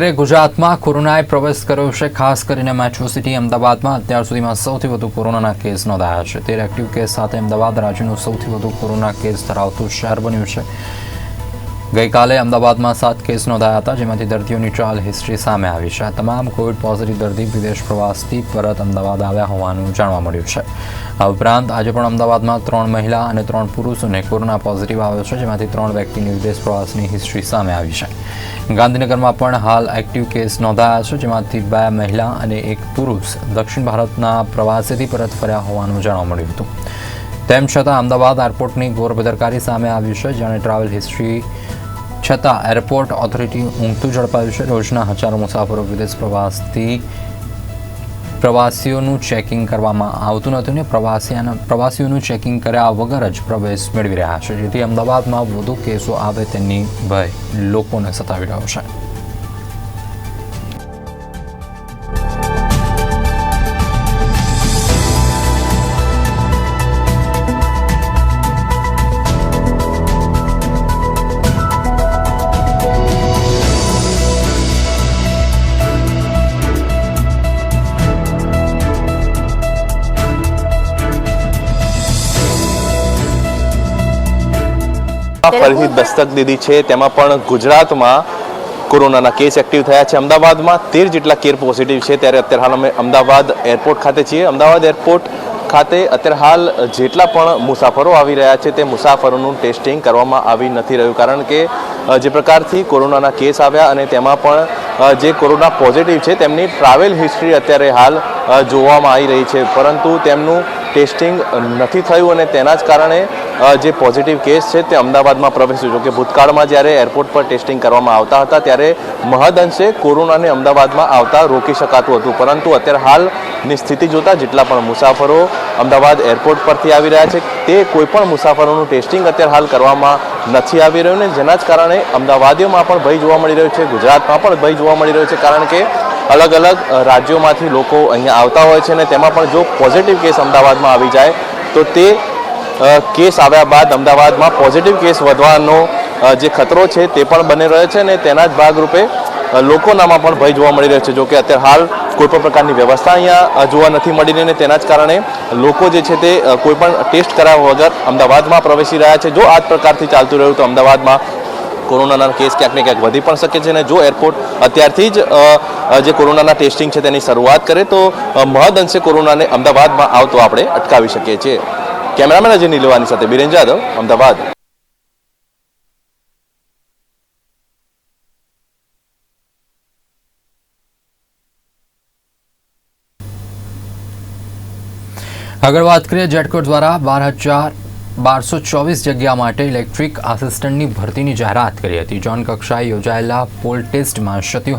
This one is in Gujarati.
કરીએ ગુજરાતમાં કોરોનાએ પ્રવેશ કર્યો છે, ખાસ કરીને મેટ્રો સિટી અમદાવાદમાં. અત્યાર સુધીમાં સૌથી વધુ કોરોનાના કેસ નોંધાયા છે. તેર એક્ટિવ કેસ સાથે અમદાવાદ રાજ્યનું સૌથી વધુ કોરોના કેસ ધરાવતું શહેર બન્યું છે. ગઈકાલે અમદાવાદમાં સાત કેસ નોંધાયા હતા, જેમાંથી દર્દીઓની ટ્રાયલ હિસ્ટ્રી સામે આવી છે. તમામ કોવિડ પોઝિટિવ દર્દી વિદેશ પ્રવાસથી પરત અમદાવાદ આવ્યા હોવાનું જાણવા મળ્યું છે. આ ઉપરાંત આજે પણ અમદાવાદમાં ત્રણ મહિલા અને ત્રણ પુરુષોને કોરોના પોઝિટિવ આવ્યો છે, જેમાંથી ત્રણ વ્યક્તિની વિદેશ પ્રવાસની હિસ્ટ્રી સામે આવી છે. ગાંધીનગરમાં પણ હાલ એક્ટિવ કેસ નોંધાયા છે, જેમાંથી બે મહિલા અને એક પુરુષ દક્ષિણ ભારતના પ્રવાસેથી પરત ફર્યા હોવાનું જાણવા મળ્યું હતું. તેમ છતાં અમદાવાદ એરપોર્ટની ઘોર સામે આવી છે, જેણે ટ્રાવેલ હિસ્ટ્રી છતાં એરપોર્ટ ઓથોરિટી ઊંઘતું ઝડપાયું છે. રોજના હજારો મુસાફરો વિદેશ પ્રવાસથી પ્રવાસીઓનું ચેકિંગ કરવામાં આવતું નથી ને પ્રવાસીઓના પ્રવાસીઓનું ચેકિંગ કર્યા વગર જ પ્રવેશ મેળવી રહ્યા છે. જેથી અમદાવાદમાં વધુ કેસો આવે તેની ભય લોકોને સતાવી રહ્યો છે. ફરીથી દસ્તક દીધી છે. તેમાં પણ ગુજરાતમાં કોરોનાના કેસ એક્ટિવ થયા છે. અમદાવાદમાં તેર જેટલા કેર પોઝિટિવ છે. ત્યારે અત્યારે હાલ અમે અમદાવાદ એરપોર્ટ ખાતે છીએ. અમદાવાદ એરપોર્ટ ખાતે અત્યારે હાલ જેટલા પણ મુસાફરો આવી રહ્યા છે, તે મુસાફરોનું ટેસ્ટિંગ કરવામાં આવી નથી રહ્યું. કારણ કે જે પ્રકારથી કોરોનાના કેસ આવ્યા અને તેમાં પણ જે કોરોના પોઝિટિવ છે, તેમની ટ્રાવેલ હિસ્ટ્રી અત્યારે હાલ જોવામાં આવી રહી છે. પરંતુ તેમનું ટેસ્ટિંગ નથી થયું અને તેના જ કારણે જે પોઝિટિવ કેસ છે તે અમદાવાદમાં પ્રવેશ્યું છે. કે ભૂતકાળમાં જ્યારે એરપોર્ટ પર ટેસ્ટિંગ કરવામાં આવતા હતા, ત્યારે મહદઅંશે કોરોનાને અમદાવાદમાં આવતા રોકી શકાતું હતું. પરંતુ અત્યારે હાલની સ્થિતિ જોતા જેટલા પણ મુસાફરો અમદાવાદ એરપોર્ટ પરથી આવી રહ્યા છે, તે કોઈ પણ મુસાફરોનું ટેસ્ટિંગ અત્યારે હાલ કરવામાં નથી આવી રહ્યું ને જેના જ કારણે અમદાવાદીઓમાં પણ ભય જોવા મળી રહ્યો છે, ગુજરાતમાં પણ ભય જોવા મળી રહ્યો છે, કારણ કે અલગ અલગ રાજ્યોમાંથી લોકો અહીંયા આવતા હોય છે અને તેમાં પણ જો પોઝિટિવ કેસ અમદાવાદમાં આવી જાય, તો તે કેસ આવ્યા બાદ અમદાવાદમાં પોઝિટિવ કેસ વધવાનો જે ખતરો છે તે પણ બની રહ્યો છે અને તેના જ ભાગરૂપે લોકોનામાં પણ ભય જોવા મળી રહ્યો છે. જો કે અત્યારે હાલ કોઈ પણ પ્રકારની વ્યવસ્થા અહીંયા જોવા નથી મળી રહી અને તેના જ કારણે લોકો જે છે તે કોઈપણ ટેસ્ટ કરાવ્યા વગર અમદાવાદમાં પ્રવેશી રહ્યા છે. જો આ જ પ્રકારથી ચાલતું રહ્યું તો અમદાવાદમાં કોરોનાના કેસ ક્યાંક ને ક્યાંક વધી પણ શકે છે અને જો એરપોર્ટ અત્યારથી જ જે કોરોનાના ટેસ્ટિંગ છે તેની શરૂઆત કરે તો મહદ અંશે કોરોનાને અમદાવાદમાં આવતો આપણે અટકાવી શકીએ છીએ. કેમેરામેન અજય નીલવાની સાથે બિરેન જાદવ, અમદાવાદ. આગળ વાત કરીએ જેટકો દ્વારા બાર હજાર બારસો ચોવીસ જગ્યા માટે ઇલેક્ટ્રિક આસિસ્ટન્ટની ભરતીની જાહેરાત કરી હતી. જોન કક્ષાએ યોજાયેલા પોલ ટેસ્ટમાં સતી